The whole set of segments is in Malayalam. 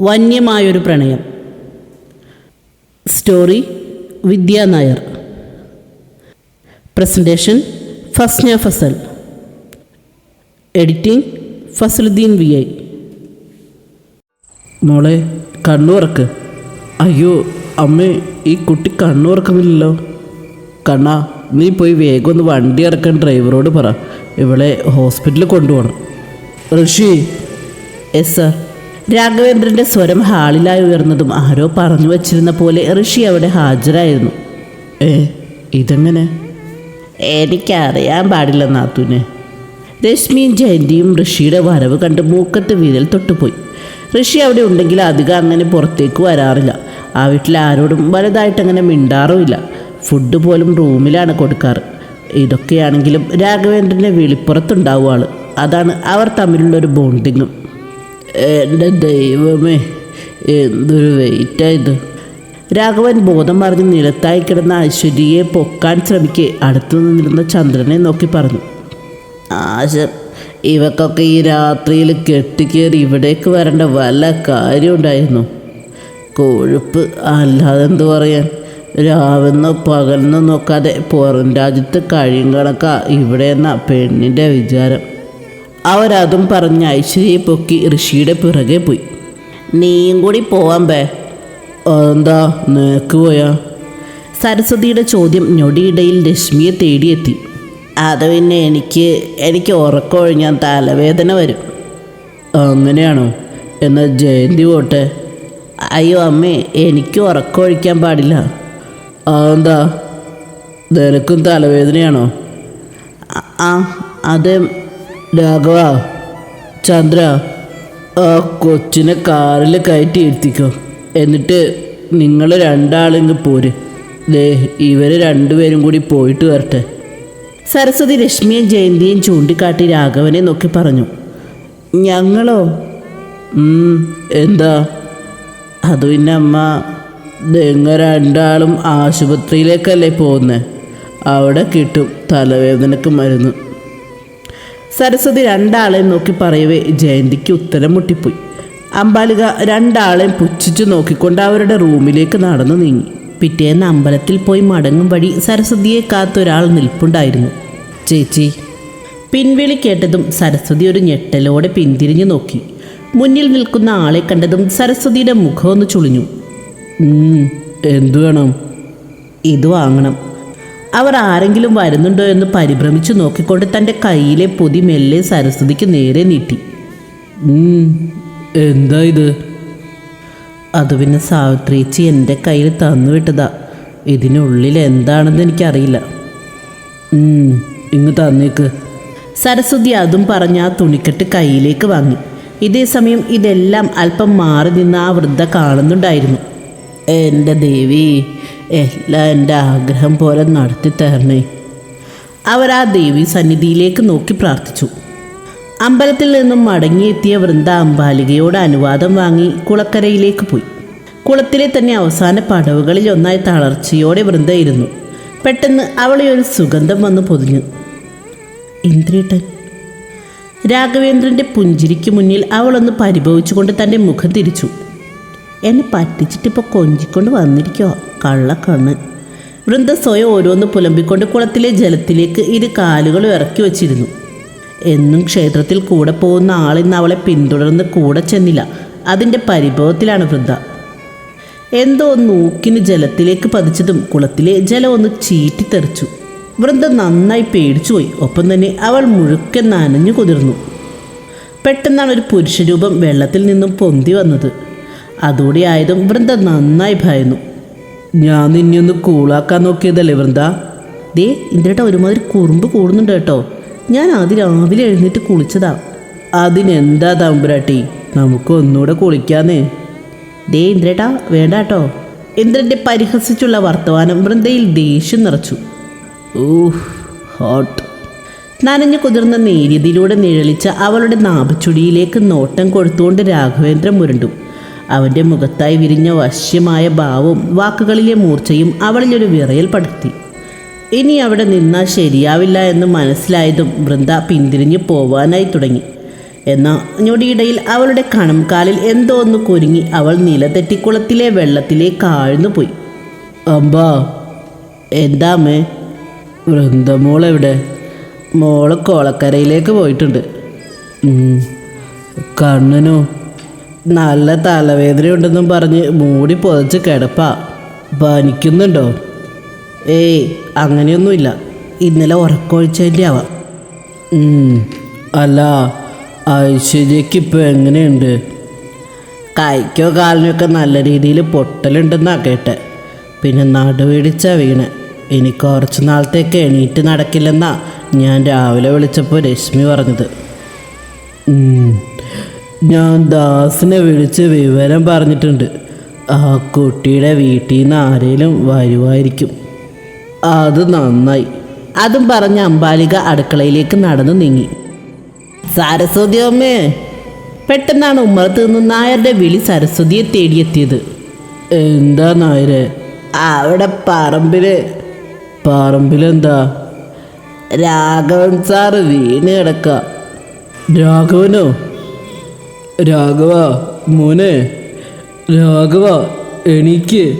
വന്യമായൊരു പ്രണയം. Story Vidya Nair. Presentation Fasna Fasal. Editing Fasaluddin V I. മോളെ കണ്ണുറക്ക്. അയ്യോ അമ്മേ ഈ കുട്ടി കണ്ണുറക്കുന്നില്ലല്ലോ. കണ്ണാ നീ പോയി വേഗം ഒന്ന് വണ്ടി ഇറക്കാൻ ഡ്രൈവറോട് പറ. ഇവളെ ഹോസ്പിറ്റലിൽ കൊണ്ടുപോകണം ഋഷി. എസ് സർ രാഘവേന്ദ്രന്റെ സ്വരം ഹാളിലായി ഉയർന്നതും ആരോ പറഞ്ഞു വച്ചിരുന്ന പോലെ ഋഷി അവിടെ ഹാജരായിരുന്നു. ഏ ഇതെങ്ങനെ? എനിക്കറിയാൻ പാടില്ല നാത്തൂനെ. രശ്മിയും ജയന്തിയും ഋഷിയുടെ വരവ് കണ്ട് മൂക്കത്ത് വിരൽ തൊട്ടുപോയി. ഋഷി അവിടെ ഉണ്ടെങ്കിൽ അധികം അങ്ങനെ പുറത്തേക്ക് വരാറില്ല. ആ വീട്ടിൽ ആരോടും വലുതായിട്ട് അങ്ങനെ മിണ്ടാറുമില്ല. ഫുഡ് പോലും റൂമിലാണ് കൊടുക്കാറ്. ഇതൊക്കെയാണെങ്കിലും രാഘവേന്ദ്രന്റെ വെളിപ്പുറത്തുണ്ടാവും ആൾ. അതാണ് അവർ തമ്മിലുള്ളൊരു ബോണ്ടിങ്ങും എന്റെ ദൈവമേ എന്തൊരു വെയിറ്റായത് രാഘവൻ ബോധം മറിഞ്ഞ് നിലത്തായി കിടന്ന ഐശ്വര്യയെ പൊക്കാൻ ശ്രമിക്കെ. അടുത്തു നിന്നിരുന്ന ചന്ദ്രനെ നോക്കി പറഞ്ഞു ആശ ഇവക്കൊക്കെ ഈ രാത്രിയിൽ കെട്ടിക്കേറി ഇവിടേക്ക് വരേണ്ട വല്ല കാര്യമുണ്ടായിരുന്നു. കൊഴുപ്പ് അല്ലാതെ എന്തു പറയാൻ? രാവെന്നോ പകലെന്നോ നോക്കാതെ പുറം രാജ്യത്ത് കഴിയും കണക്കാ ഇവിടെ എന്ന പെണ്ണിന്റെ വിചാരം. അവരതും പറഞ്ഞ് ഐശ്വര്യയെ പൊക്കി ഋഷിയുടെ പിറകെ പോയി. നീയും കൂടി പോവാൻ ബേ എന്താ? നിനക്ക് പോയാ? സരസ്വതിയുടെ ചോദ്യം ഞൊടിയിടയിൽ രശ്മിയെ തേടിയെത്തി. അത് പിന്നെ എനിക്ക് എനിക്ക് ഉറക്കമൊഴിഞ്ഞാൽ തലവേദന വരും. അങ്ങനെയാണോ? എന്നാൽ ജയന്തി പോട്ടെ. അയ്യോ അമ്മേ എനിക്ക് ഉറക്കമൊഴിക്കാൻ പാടില്ല. അതെന്താ നിനക്കും തലവേദനയാണോ? ആ അത് രാഘവ ചന്ദ്ര ആ കൊച്ചിനെ കാറിൽ കയറ്റി ഇരുത്തിക്കോ. എന്നിട്ട് നിങ്ങൾ രണ്ടാളിങ്ങ് പോര്. ദേ ഇവർ രണ്ടുപേരും കൂടി പോയിട്ട് വരട്ടെ. സരസ്വതി രശ്മിയും ജയന്തിയും ചൂണ്ടിക്കാട്ടി രാഘവനെ നോക്കി പറഞ്ഞു. ഞങ്ങളോ? എന്താ? അത് പിന്നെ അമ്മ നിങ്ങൾ രണ്ടാളും ആശുപത്രിയിലേക്കല്ലേ പോകുന്നത് അവിടെ കിട്ടും തലവേദനക്ക് മരുന്ന്. സരസ്വതി രണ്ടാളെയും നോക്കി പറയവേ ജയന്തിക്ക് ഉത്തരം മുട്ടിപ്പോയി. അമ്പാലിക രണ്ടാളെയും പുച്ഛിച്ചു നോക്കിക്കൊണ്ട് അവരുടെ റൂമിലേക്ക് നടന്നു നീങ്ങി. പിറ്റേന്ന് അമ്പലത്തിൽ പോയി മടങ്ങും വഴി സരസ്വതിയെ കാത്തൊരാൾ നിൽപ്പുണ്ടായിരുന്നു. ചേച്ചി പിൻവിളി കേട്ടതും സരസ്വതി ഒരു ഞെട്ടലോടെ പിന്തിരിഞ്ഞു നോക്കി. മുന്നിൽ നിൽക്കുന്ന ആളെ കണ്ടതും സരസ്വതിയുടെ മുഖം ഒന്ന് ചുളിഞ്ഞു. "ഉം, എന്തു വേണം? ഇത് വാങ്ങണം. അവർ ആരെങ്കിലും വരുന്നുണ്ടോ എന്ന് പരിഭ്രമിച്ചു നോക്കിക്കൊണ്ട് തന്റെ കയ്യിലെ പൊതി മെല്ലെ സരസ്വതിക്ക് നേരെ നീട്ടി. "ഉം, എന്താ ഇത്? അത് പിന്നെ സാവിത്രിച്ചി എന്റെ കയ്യിൽ തന്നു വിട്ടതാ. ഇതിനുള്ളിൽ എന്താണെന്ന് എനിക്കറിയില്ല. ഇങ്ങ് തന്നേക്ക്. സരസ്വതി അതും പറഞ്ഞ് ആ തുണിക്കെട്ട് കയ്യിലേക്ക് വാങ്ങി. ഇതേസമയം ഇതെല്ലാം അല്പം മാറി നിന്ന് ആ വൃദ്ധ കാണുന്നുണ്ടായിരുന്നു. എന്റെ ദേവി എല്ലാം എന്റെ ആഗ്രഹം പോലെ നടത്തി തരണേ. അവർ ആ ദേവി സന്നിധിയിലേക്ക് നോക്കി പ്രാർത്ഥിച്ചു. അമ്പലത്തിൽ നിന്നും മടങ്ങിയെത്തിയ വൃന്ദ അമ്പാലികയോട് അനുവാദം വാങ്ങി കുളക്കരയിലേക്ക് പോയി. കുളത്തിലെ തന്നെ അവസാന പടവുകളിൽ ഒന്നായി തളർച്ചയോടെ വൃന്ദ ഇരുന്നു. പെട്ടെന്ന് അവളെ ഒരു സുഗന്ധം വന്ന് പൊതിഞ്ഞു. ഇന്ദ്രേട്ടൻ. രാഘവേന്ദ്രന്റെ പുഞ്ചിരിക്ക് മുന്നിൽ അവളൊന്ന് പരിഭവിച്ചുകൊണ്ട് തന്റെ മുഖം തിരിച്ചു. എന്നെ പറ്റിച്ചിട്ടിപ്പോൾ കൊഞ്ചിക്കൊണ്ട് വന്നിരിക്കോ കള്ളക്കണ്ണ് വൃന്ദ സ്വയം ഓരോന്ന് പുലമ്പിക്കൊണ്ട് കുളത്തിലെ ജലത്തിലേക്ക് ഇരു കാലുകൾ ഇറക്കി വച്ചിരുന്നു. എന്നും ക്ഷേത്രത്തിൽ കൂടെ പോകുന്ന ആളിന്ന് അവളെ പിന്തുടർന്ന് കൂടെ ചെന്നില്ല. അതിന്റെ പരിഭവത്തിലാണ് വൃന്ദ. എന്തോ നൂക്കിന് ജലത്തിലേക്ക് പതിച്ചതും കുളത്തിലെ ജലം ഒന്ന് ചീറ്റിത്തെറിച്ചു വൃന്ദ നന്നായി പേടിച്ചുപോയി ഒപ്പം തന്നെ അവൾ മുഴുക്കെ നനഞ്ഞു കുതിർന്നു. പെട്ടെന്നാണ് ഒരു പുരുഷരൂപം വെള്ളത്തിൽ നിന്നും പൊന്തി വന്നത്. അതോടെ ആയതും വൃന്ദ നന്നായി ഭയന്നു. ഞാൻ നിന്നെ ഒന്ന് കൂളാക്കാൻ നോക്കിയതല്ലേ വൃന്ദ? ദേ ഇന്ദ്രേട്ട ഒരുമാതിരി കുറുമ്പ് കൂടുന്നുണ്ട് കേട്ടോ. ഞാൻ ആദ്യം രാവിലെ എഴുന്നേറ്റ് കുളിച്ചതാ. അതിനെന്താ തമ്പുരാട്ടി? നമുക്ക് ഒന്നുകൂടെ കുളിക്കാന്നേ. ദേ ഇന്ദ്രേട്ടാ വേണ്ട കേട്ടോ. ഇന്ദ്രന്റെ പരിഹസിച്ചുള്ള വർത്തമാനം വൃന്ദയിൽ ദേഷ്യം നിറച്ചു. Ooh hot. നനഞ്ഞു കുതിർന്ന നേരിയതിലൂടെ നിഴലിച്ച അവളുടെ നാഭച്ചുടിയിലേക്ക് നോട്ടം കൊടുത്തുകൊണ്ട് രാഘവേന്ദ്രൻ മുരണ്ടു. അവന്റെ മുഖത്തായി വിരിഞ്ഞ വശ്യമായ ഭാവവും വാക്കുകളിലെ മൂർച്ചയും അവളിലൊരു വിറയൽ പടർത്തി ഇനി അവിടെ നിന്നാൽ ശരിയാവില്ല എന്ന് മനസ്സിലായതും വൃന്ദ പിന്തിരിഞ്ഞു പോവാനായി തുടങ്ങി. എന്നാൽ ഞൊടിയിടയിൽ അവളുടെ കണംകാലിൽ എന്തോ ഒന്ന് കുരുങ്ങി അവൾ നിലതെറ്റിക്കുളത്തിലെ വെള്ളത്തിലേക്ക് ആഴ്ന്നു പോയി അമ്പാ എന്താമേ വൃന്ദമോൾ എവിടെ മോൾ കോളക്കരയിലേക്ക് പോയിട്ടുണ്ട്. കണ്ണനോ? നല്ല തലവേദന ഉണ്ടെന്നും പറഞ്ഞ് മൂടി പുതച്ച് കിടപ്പാ. പനിക്കുന്നുണ്ടോ ഏയ് അങ്ങനെയൊന്നുമില്ല. ഇന്നലെ ഉറക്കമൊഴിച്ചതിന്റെ ആവാം. അല്ല ഐശ്വര്യക്ക് ഇപ്പോൾ എങ്ങനെയുണ്ട്? കൈക്കോ കാലിനൊക്കെ നല്ല രീതിയിൽ പൊട്ടലുണ്ടെന്നാണ് കേട്ടെ. പിന്നെ നടുവിടിച്ച വീണ്. ഇനി കുറച്ച് നാളത്തേക്ക് എണീറ്റ് നടക്കില്ലെന്നാ ഞാൻ രാവിലെ വിളിച്ചപ്പോൾ രശ്മി പറഞ്ഞത്. ഞാൻ ദാസിനെ വിളിച്ച് വിവരം പറഞ്ഞിട്ടുണ്ട്. ആ കുട്ടിയുടെ വീട്ടിൽ നിന്ന് ആരേലും വരുമായിരിക്കും അത് നന്നായി. അതും പറഞ്ഞ് അമ്പാലിക അടുക്കളയിലേക്ക് നടന്നു നീങ്ങി. സരസ്വതി അമ്മേ പെട്ടെന്നാണ് ഉമ്മറത്ത് നിന്ന് നായരുടെ വിളി സരസ്വതിയെ തേടിയെത്തിയത്. എന്താ നായരെ? അവിടെ പറമ്പിൽ. പറമ്പിലെന്താ? രാഘവൻ സാറ് വീണ് കിടക്ക. രാഘവനോ? രാഘവ മോനെ. രാഘവ എണീക്ക്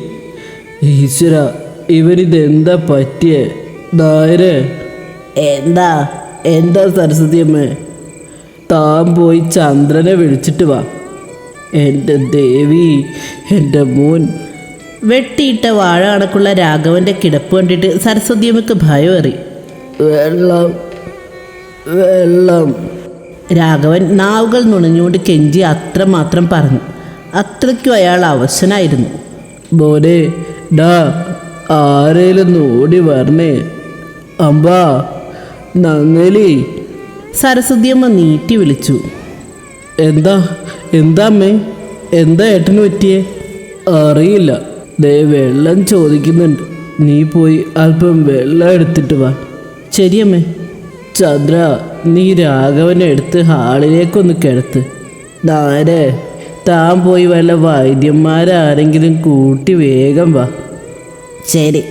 ഈശ്വര ഇവരിതെന്താ പറ്റിയേ? നായരെ. എന്താ? എന്താ സരസ്വതി അമ്മേ താൻ പോയി ചന്ദ്രനെ വിളിച്ചിട്ട് വാ. എന്റെ ദേവി എന്റെ മോൻ. വെട്ടിയിട്ട വാഴ കണക്കുള്ള രാഘവന്റെ കിടപ്പ് കണ്ടിട്ട് സരസ്വതിയമ്മക്ക് ഭയമേറി വെള്ളം വെള്ളം. രാഘവൻ നാവുകൾ നുണഞ്ഞുകൊണ്ട് കെഞ്ചി അത്രമാത്രം പറഞ്ഞു. അത്രയ്ക്കും അയാൾ അവശനായിരുന്നു. ബോലെ ഡാ ആരേലും ഓടി വരണേ. അമ്പാ നങ്ങലി. സരസ്വതിയമ്മ നീട്ടി വിളിച്ചു. എന്താ എന്താ അമ്മേ? എന്താ ഏട്ടന് പറ്റിയേ? അറിയില്ല. ദേ വെള്ളം ചോദിക്കുന്നുണ്ട്. നീ പോയി അല്പം വെള്ളം എടുത്തിട്ട് വാ. ശരിയമ്മേ ചന്ദ്ര നീ രാഘവനെ എടുത്ത് ഹാളിലേക്കൊന്ന് കിടത്ത്. നാരെ താൻ പോയി വല്ല വൈദ്യന്മാരാരെങ്കിലും കൂട്ടി വേഗം വാ. ശരി.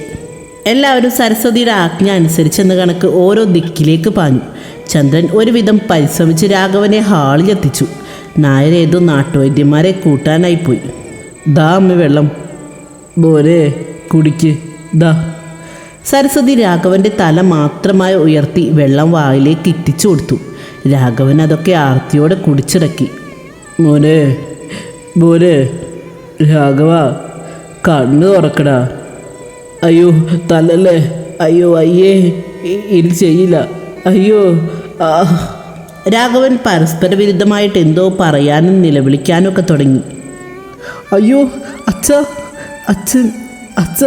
എല്ലാവരും സരസ്വതിയുടെ ആജ്ഞ അനുസരിച്ചെന്ന കണക്ക് ഓരോ ദിക്കിലേക്ക് പാഞ്ഞു. ചന്ദ്രൻ ഒരുവിധം പരിശ്രമിച്ച് രാഘവനെ ഹാളിലെത്തിച്ചു. നായർ ഏതോ നാട്ടുവൈദ്യന്മാരെ കൂട്ടാനായി പോയി. ദാ അമ്മ വെള്ളം. പോലെ കുടിക്ക്. ദാ. സരസ്വതി രാഘവന്റെ തല മാത്രമായി ഉയർത്തി വെള്ളം വായിലേക്ക് ഇറ്റിച്ചു കൊടുത്തു. രാഘവൻ അതൊക്കെ ആർത്തിയോടെ കുടിച്ചിറക്കി. മോനെ മോനെ രാഘവ കണ്ണ് തുറക്കടാ. അയ്യോ തലല്ലേ? അയ്യോ അയ്യേ ഇനി ചെയ്യില്ല. അയ്യോ ആ. രാഘവൻ പരസ്പര വിരുദ്ധമായിട്ട് എന്തോ പറയാനും നിലവിളിക്കാനും ഒക്കെ തുടങ്ങി. അയ്യോ അച്ഛ അച്ഛൻ അച്ഛ.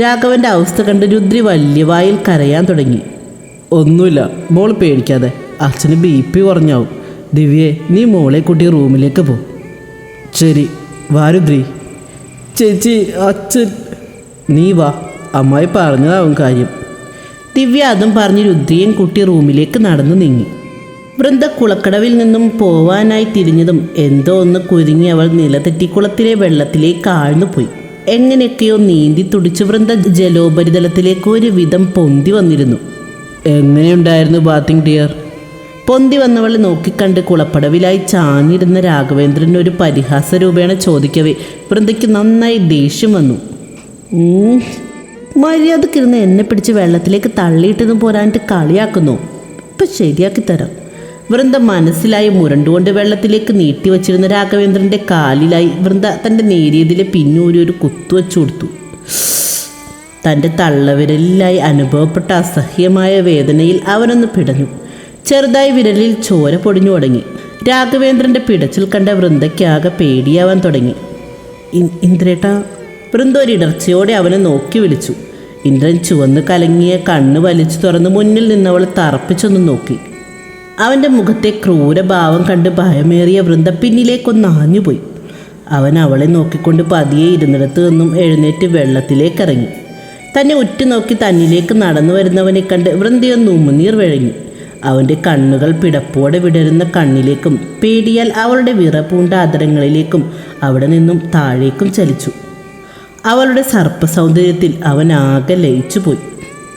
രാഘവന്റെ അവസ്ഥ കണ്ട് രുദ്രി വലിയ വായിൽ കരയാൻ തുടങ്ങി. ഒന്നുമില്ല മോൾ പേടിക്കാതെ. അച്ഛന് ബി പി കുറഞ്ഞാവും. ദിവ്യെ നീ മോളെ കൂട്ടി റൂമിലേക്ക് പോ. ശരി വാരുദ്രി ചേച്ചി അച്ഛൻ. നീ വാ അമ്മായി പറഞ്ഞതാവും കാര്യം. ദിവ്യ അതും പറഞ്ഞ് രുദ്രിയൻ കുട്ടി റൂമിലേക്ക് നടന്നു നീങ്ങി. വൃന്ദ കുളക്കടവിൽ നിന്നും പോവാനായി തിരിഞ്ഞതും എന്തോ ഒന്ന് കുരുങ്ങി അവൾ നിലതെറ്റിക്കുളത്തിലെ വെള്ളത്തിലേക്ക് ആഴ്ന്നു പോയി എങ്ങനെയൊക്കെയോ നീന്തി തുടിച്ചു വൃന്ദ ജലോപരിതലത്തിലേക്ക് ഒരു വിധം പൊന്തി വന്നിരുന്നു. എങ്ങനെയുണ്ടായിരുന്നു ബാത്തിങ് ഡിയർ? പൊന്തി വന്നവളെ നോക്കിക്കണ്ട് കുളപ്പടവിലായി ചാഞ്ഞിരുന്ന രാഘവേന്ദ്രൻ ഒരു പരിഹാസ രൂപേണ ചോദിക്കവേ വൃന്ദയ്ക്ക് നന്നായി ദേഷ്യം വന്നു. മര്യാദക്കിരുന്ന് എന്നെ പിടിച്ച് വെള്ളത്തിലേക്ക് തള്ളിയിട്ടതും പോരാഞ്ഞിട്ട് കളിയാക്കുന്നു. ഇപ്പം ശരിയാക്കി തരാം. വൃന്ദ മനസ്സിലായി മുരണ്ടുകൊണ്ട് വെള്ളത്തിലേക്ക് നീട്ടിവച്ചിരുന്ന രാഘവേന്ദ്രന്റെ കാലിലായി വൃന്ദ തന്റെ നേരിയതിലെ പിന്നൂരി ഒരു കുത്തുവച്ചു കൊടുത്തു. തന്റെ തള്ളവിരലിലായി അനുഭവപ്പെട്ട അസഹ്യമായ വേദനയിൽ അവനൊന്ന് പിടഞ്ഞു. ചെറുതായി വിരലിൽ ചോര പൊടിഞ്ഞു തുടങ്ങി. രാഘവേന്ദ്രന്റെ പിടച്ചിൽ കണ്ട വൃന്ദയ്ക്കാകെ പേടിയാവാൻ തുടങ്ങി. ഇന്ദ്രേട്ട വൃന്ദ ഒരിടർച്ചയോടെ അവനെ നോക്കി വിളിച്ചു. ഇന്ദ്രൻ ചുവന്ന് കലങ്ങിയ കണ്ണ് വലിച്ചു തുറന്ന് മുന്നിൽ നിന്നവൾ തറപ്പിച്ചൊന്ന് നോക്കി. അവന്റെ മുഖത്തെ ക്രൂരഭാവം കണ്ട് ഭയമേറിയ വൃന്ദ പിന്നിലേക്കൊന്ന് ആഞ്ഞുപോയി. അവൻ അവളെ നോക്കിക്കൊണ്ട് പതിയെ ഇരുന്നിടത്ത് നിന്നും എഴുന്നേറ്റ് വെള്ളത്തിലേക്ക് ഇറങ്ങി. തന്നെ ഉറ്റുനോക്കി തന്നിലേക്ക് നടന്നു വരുന്നവനെ കണ്ട് വൃന്ദയൊന്ന് ഉമ്മുനീർ വിഴങ്ങി. അവന്റെ കണ്ണുകൾ പിടപ്പോടെ വിടരുന്ന കണ്ണിലേക്കും പേടിയാൽ അവളുടെ വിറപൂണ്ട അതരങ്ങളിലേക്കും അവിടെ നിന്നും താഴേക്കും ചലിച്ചു. അവളുടെ സർപ്പ സർപ്പസൗന്ദര്യത്തിൽ അവൻ ആകെ ലയിച്ചുപോയി.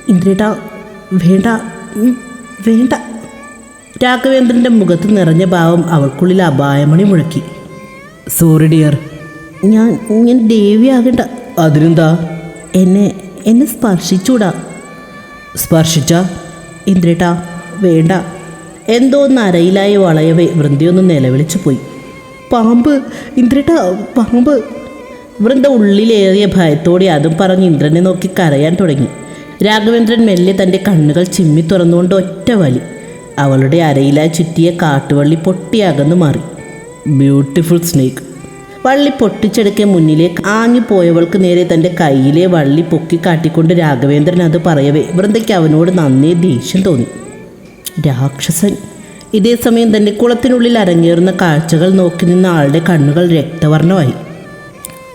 ഇന്ദ്രേട്ടാ വേണ്ട വേണ്ട. രാഘവേന്ദ്രന്റെ മുഖത്ത് നിറഞ്ഞ ഭാവം അവൾക്കുള്ളിൽ അപായമണി മുഴക്കി. സോറി ഡിയർ ഞാൻ ഞാൻ ദേവിയാകണ്ട അതിനെന്താ? എന്നെ എന്നെ സ്പർശിച്ചൂടാ. സ്പർശിച്ച? ഇന്ദ്രേട്ടാ വേണ്ട. എന്തോ നരയിലായി വളയവേ വൃന്ദയൊന്ന് നിലവിളിച്ചു പോയി. പാമ്പ് ഇന്ദ്രേട്ട പാമ്പ്. വൃന്ദ ഉള്ളിലേറിയ ഭയത്തോടെ അതും പറഞ്ഞ് ഇന്ദ്രനെ നോക്കി കരയാൻ തുടങ്ങി. രാഘവേന്ദ്രൻ മെല്ലെ തന്റെ കണ്ണുകൾ ചിമ്മി തുറന്നുകൊണ്ട് ഒറ്റ വലി അവളുടെ അരയിലായി ചുറ്റിയ കാട്ടുവള്ളി പൊട്ടിയകന്നു മാറി. ബ്യൂട്ടിഫുൾ സ്നേക്ക് വള്ളി പൊട്ടിച്ചെടുക്കെ മുന്നിലേക്ക് ആഞ്ഞു പോയവൾക്ക് നേരെ തന്റെ കയ്യിലെ വള്ളി പൊക്കി കാട്ടിക്കൊണ്ട് രാഘവേന്ദ്രൻ അത് പറയവേ വൃന്ദയ്ക്ക് അവനോട് നന്നേ ദേഷ്യം തോന്നി. രാക്ഷസൻ. ഇതേ സമയം തന്റെ കുളത്തിനുള്ളിൽ അരങ്ങേറുന്ന കാഴ്ചകൾ നോക്കി നിന്ന ആളുടെ കണ്ണുകൾ രക്തവർണമായി.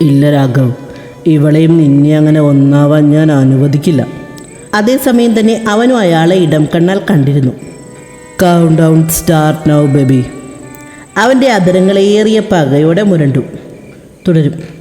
ഇല്ല രാഘവ് ഇവളെയും നിന്നെ അങ്ങനെ ഒന്നാവാൻ ഞാൻ അനുവദിക്കില്ല. അതേസമയം തന്നെ അവനും അയാളെ ഇടം കണ്ണാൽ കണ്ടിരുന്നു. Count down start now baby അവന്റെ അധരങ്ങളേറിയ പകയോടെ മുരണ്ടു. തുടരും.